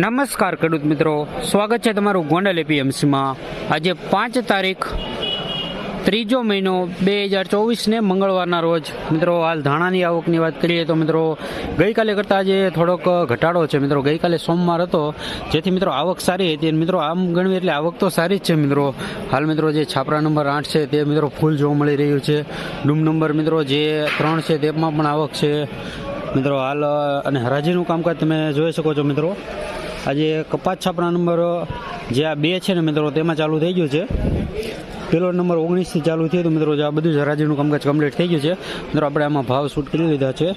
નમસ્કાર ખેડૂત મિત્રો. સ્વાગત છે તમારું ગોંડલ એપીએમસીમાં. આજે પાંચ તારીખ, ત્રીજો મહિનો બે હજાર ચોવીસને મંગળવારના રોજ. મિત્રો, હાલ ધાણાની આવકની વાત કરીએ તો મિત્રો, ગઈકાલે કરતાં આજે થોડોક ઘટાડો છે મિત્રો. ગઈકાલે સોમવાર હતો, જેથી મિત્રો આવક સારી હતી અને મિત્રો આમ ગણવી એટલે આવક તો સારી જ છે મિત્રો. હાલ મિત્રો જે છાપરા નંબર આઠ છે તે મિત્રો ફૂલ જોવા મળી રહ્યું છે. ડૂમ નંબર મિત્રો જે ત્રણ છે તેમાં પણ આવક છે. મિત્રો, હાલ, અને હરાજીનું કામકાજ તમે જોઈ શકો છો મિત્રો. આજે કપાસ છાપરા નંબર, જે આ બે છે ને મિત્રો, તેમાં ચાલુ થઈ ગયું છે. પેલો નંબર ઓગણીસથી ચાલુ થયું હતું મિત્રો આ બધું જ હરાજીનું કામકાજ કમ્પ્લીટ થઈ ગયું છે. મિત્રો આપણે આમાં ભાવ શૂટ કરી લીધા છે.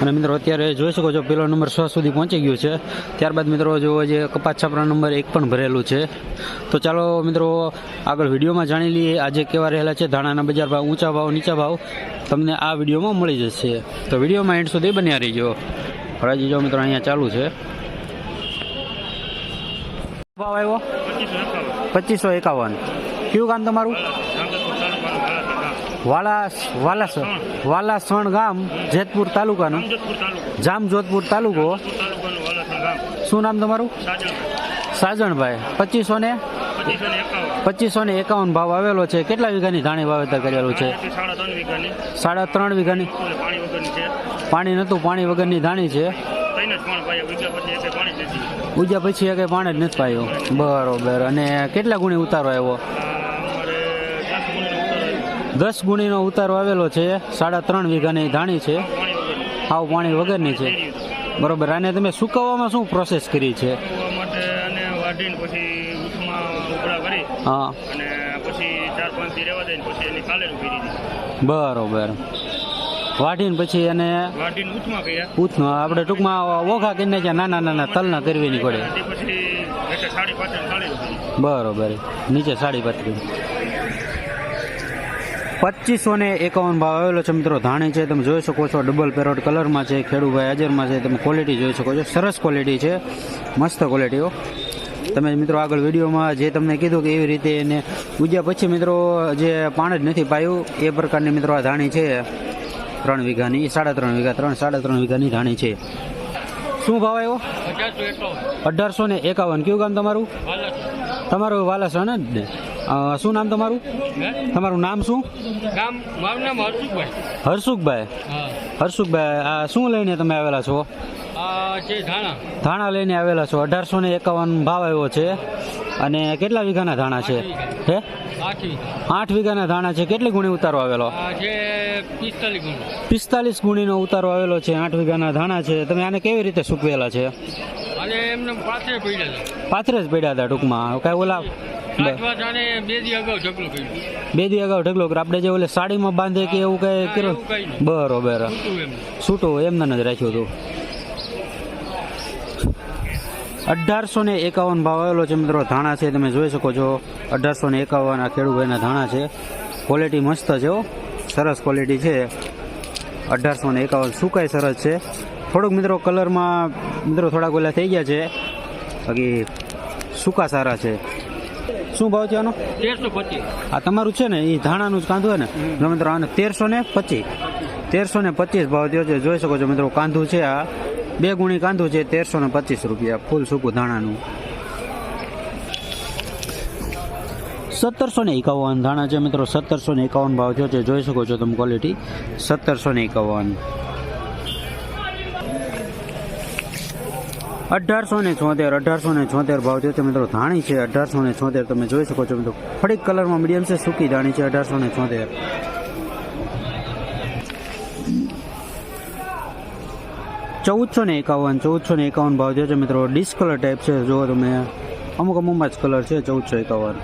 અને મિત્રો અત્યારે જોઈ શકો છો પેલો નંબર સો સુધી પહોંચી ગયો છે. ત્યારબાદ મિત્રો જો જે કપાસ છાપરા નંબર એક પણ ભરેલું છે. તો ચાલો મિત્રો આગળ વિડીયોમાં જાણી લઈએ આજે કેવા રહેલા છે. ધાણાના બજાર ભાવ ઊંચા ભાવ નીચા ભાવ. તમને આ વિડીયોમાં મળી જશે. તો વિડીયોમાં એન્ડ સુધી બન્યા રહીજો. હરાજી જો મિત્રો અહીંયા ચાલુ છે. ભાવ આવ્યો? પચીસો એકાવન. કયું ગામ તમારું? વાલાસ વાલાસ, વાલાસણ ગામ, જેતપુર તાલુકાનું? જામજોધપુર તાલુકો. શું નામ તમારું? સાજણભાઈ. પચીસો ને પચીસો ને એકાવન ભાવ આવેલો છે. કેટલા વીઘાની ધાણી વાવેતર કરેલું છે? સાડા ત્રણ વીઘાની. પાણી નતું પાણી વગરની ધાણી છે. ત્રણ જ પણ ભાઈ વીઘા પછી એટલે પાણી જ નથી ઉજ્યા એ કંઈ પાણી જ નથી પાયું. બરોબર. અને કેટલા ગુણી ઉતારો આવ્યો? દસ ગુણીનો ઉતારો આવેલો છે. સાડા ત્રણ વીઘાની ધાણી છે. આવું પાણી વગરની છે. બરોબર. આને તમે સુકવવામાં શું પ્રોસેસ કરી છે? હા. બરોબર. વાઢીને પછી એને આપણે ટૂંકમાં ઓઘા કરી નાખ્યા નાના નાના તલના કરવી પડે. બરોબર. નીચે સાડી પત્રી પચીસો ને એકાવન ભાવ આવેલો છે મિત્રો. ધાણી છે તમે જોઈ શકો છો ડબલ પેરોટ કલરમાં છે ખેડૂભાઈ હાજરમાં છે તમે ક્વોલિટી જોઈ શકો છો. સરસ ક્વોલિટી છે મસ્ત ક્વોલિટીઓ તમે મિત્રો આગળ વિડીયોમાં જે તમને કીધું કે એવી રીતે એને ઉજ્યા પછી મિત્રો જે પાણ જ નથી પાયું એ પ્રકારની મિત્રો આ ધાણી છે. ત્રણ વીઘાની સાડા ત્રણ વીઘા ત્રણ સાડા ત્રણ વીઘાની ધાણી છે. શું ભાવ આવ્યો? અઢારસો ને એકાવન. કયું ગામ તમારું? તમારું વાલાસણ જ ને? શું નામ તમારું? તમારું નામ શું? નામ મારું નામ હર્ષુકભાઈ. હર્ષુકભાઈ. હર્ષુખભાઈ આ શું લઈને તમે આવેલા છો? ધાણા. લઈને આવેલા છો. અઢારસો ને એકાવન ભાવ આવ્યો છે. અને કેટલા વીઘાના ધાણા છે? હે? આઠ વીઘાના ધાણા છે. કેટલી ગુણી ઉતારો આવેલો? પિસ્તાલીસ ગુણ. પિસ્તાલીસ ગુણીનો ઉતારો આવેલો છે આઠ વીઘાના ધાણા છે. તમે આને કેવી રીતે સૂકવેલા છે? પાથરે જ પડ્યા હતા ટૂંકમાં. કાંઈ ઓલા બે દી અગાઉ ઢગલો બે દી અગાઉ ઢગલો કર્યો. આપણે જે ઓલે સાડીમાં બાંધે કે એવું કઈ કર્યું. બરોબર. છૂટું એમને જ રાખ્યું હતું. અઢારસો ને એકાવન ભાવ આવેલો છે મિત્રો. ધાણા છે તમે જોઈ શકો છો. અઢારસો ને એકાવન આ ખેડૂભાઈના ધાણા છે. ક્વોલિટી મસ્ત છે હો. સરસ ક્વોલિટી છે. અઢારસો ને એકાવન સુકાય સરસ છે. થોડુંક મિત્રો કલરમાં મિત્રો થોડાક ઓલા થઈ ગયા છે. બાકી સૂકા સારા છે. શું ભાવ છે આનો? તેરસો પચીસ. આ તમારું છે ને એ ધાણાનું જ કાંદું ને? મિત્રો આને તેરસો ને પચીસ. તેરસો ને પચીસ ભાવ થયો છે. જોઈ શકો છો મિત્રો કાંદું છે આ. બે ગુણી કાંદું છે તેરસો ને પચીસ રૂપિયા ફૂલ સૂકું ધાણાનું. સત્તરસો ને એકાવન ધાણા છે મિત્રો સત્તરસો ને એકાવન ભાવ થયો છે. જોઈ શકો છો તમે ક્વોલિટી સત્તરસો ને એકાવન. અઢારસો ને છોતેર, અઢારસો ને છોતેર ભાવ છે. મિત્રો ધાણી છે, અઢારસો ને છોતેર તમે જોઈ શકો છો મિત્રો. ફડીક કલરમાં મીડિયમ છે, સૂકી ધાણી છે, અઢારસો ને છોતેર. ચૌદસો ને એકાવન, ચૌદસો ને એકાવન ભાવ થયો છે મિત્રો ડિસ્કલર ટાઈપ છે. જો તમે, અમુક અમુકમાં જ કલર છે, ચૌદસો એકાવન.